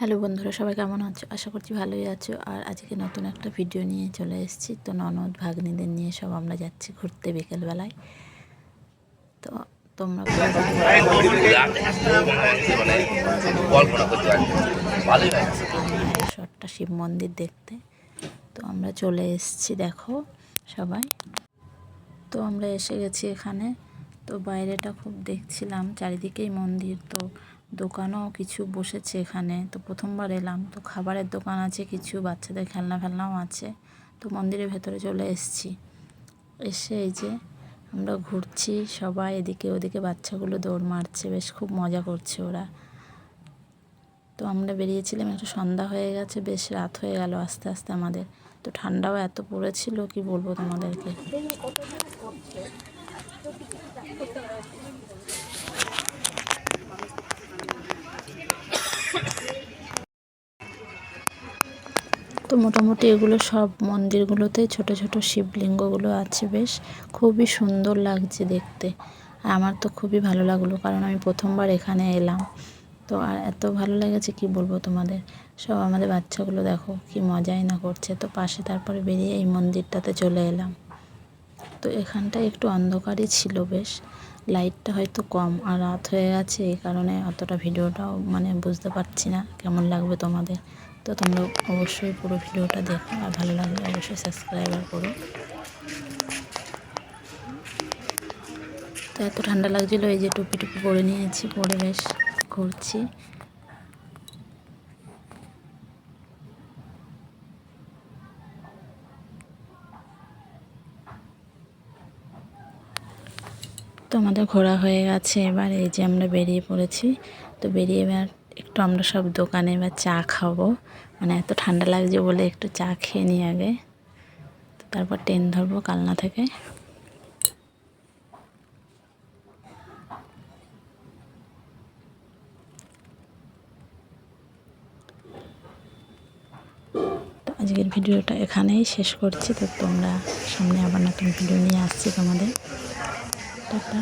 Hello বন্ধুরা, সবাই কেমন আছো? আশা করছি ভালোই আছো। আর আজকে নতুন একটা ভিডিও নিয়ে চলে এসেছি। তো ননদ ভাগ্নিদের নিয়ে সব আমরা যাচ্ছি ঘুরতে বিকেলবেলায়। তো তোমরা শটটা শিব মন্দির দেখতে। তো আমরা চলে এসেছি, দেখো সবাই। তো আমরা এসে গেছি এখানে। তো বাইরেটা খুব দেখছিলাম, চারিদিকেই মন্দির। তো দোকানও কিছু বসেছে এখানে। তো প্রথমবার এলাম। তো খাবারের দোকান আছে, কিছু বাচ্চাদের খেলনা ফেলনাও আছে। তো মন্দিরের ভেতরে চলে এসেছি। এসে এই যে আমরা ঘুরছি সবাই, এদিকে ওদিকে বাচ্চাগুলো দৌড় মারছে। বেশ খুব মজা করছে ওরা। তো আমরা বেরিয়েছিলাম, একটু সন্ধ্যা হয়ে গেছে, বেশ রাত হয়ে গেল আস্তে আস্তে আমাদের। তো ঠান্ডাও এত পড়েছিল, কি বলব তোমাদেরকে? তো মোটামুটি এগুলো সব মন্দিরগুলোতে ছোট ছোট শিবলিঙ্গগুলো আছে বেশ। খুবই সুন্দর লাগছে দেখতে। আর আমার তো খুবই ভালো লাগল কারণ আমি প্রথমবার এখানে এলাম। তো আর এত ভালো লেগেছে কি বলব তোমাদের? সব আমাদের বাচ্চাগুলো দেখো কি মজাই না করছে। তো পাশে তারপরে বেরিয়ে এই মন্দিরটাতে চলে এলাম। তো এখানটা একটু অন্ধকারই ছিল বেশ। লাইটটা হয়তো কম আর রাত হয়ে গেছে, এই কারণে অতটা ভিডিওটাও মানে বুঝতে পারছি না কেমন লাগবে তোমাদের। তো তোমরা অবশ্যই পুরো ভিডিওটা দেখো আর ভালো লাগলে অবশ্যই সাবস্ক্রাইবার করো। তো এত ঠান্ডা লাগছিল, এই যে টুপি টুপি পরে নিয়েছি, পরে বেশ ঘুরছি। তো আমাদের ঘোরা হয়ে গেছে। এবার এই যে আমরা বেরিয়ে পড়েছি। তো বেরিয়ে এবার একটু আমরা সব দোকানে এবার চা খাব। মানে এত ঠান্ডা লাগছে বলে একটু চা খেয়ে নিই আগে। তো তারপর ট্রেন ধরবো কালনা থেকে। আজকের ভিডিওটা এখানেই শেষ করছি। তো তোমরা সামনে আবার নতুন ভিডিও নিয়ে আসছি তোমাদের। টাটা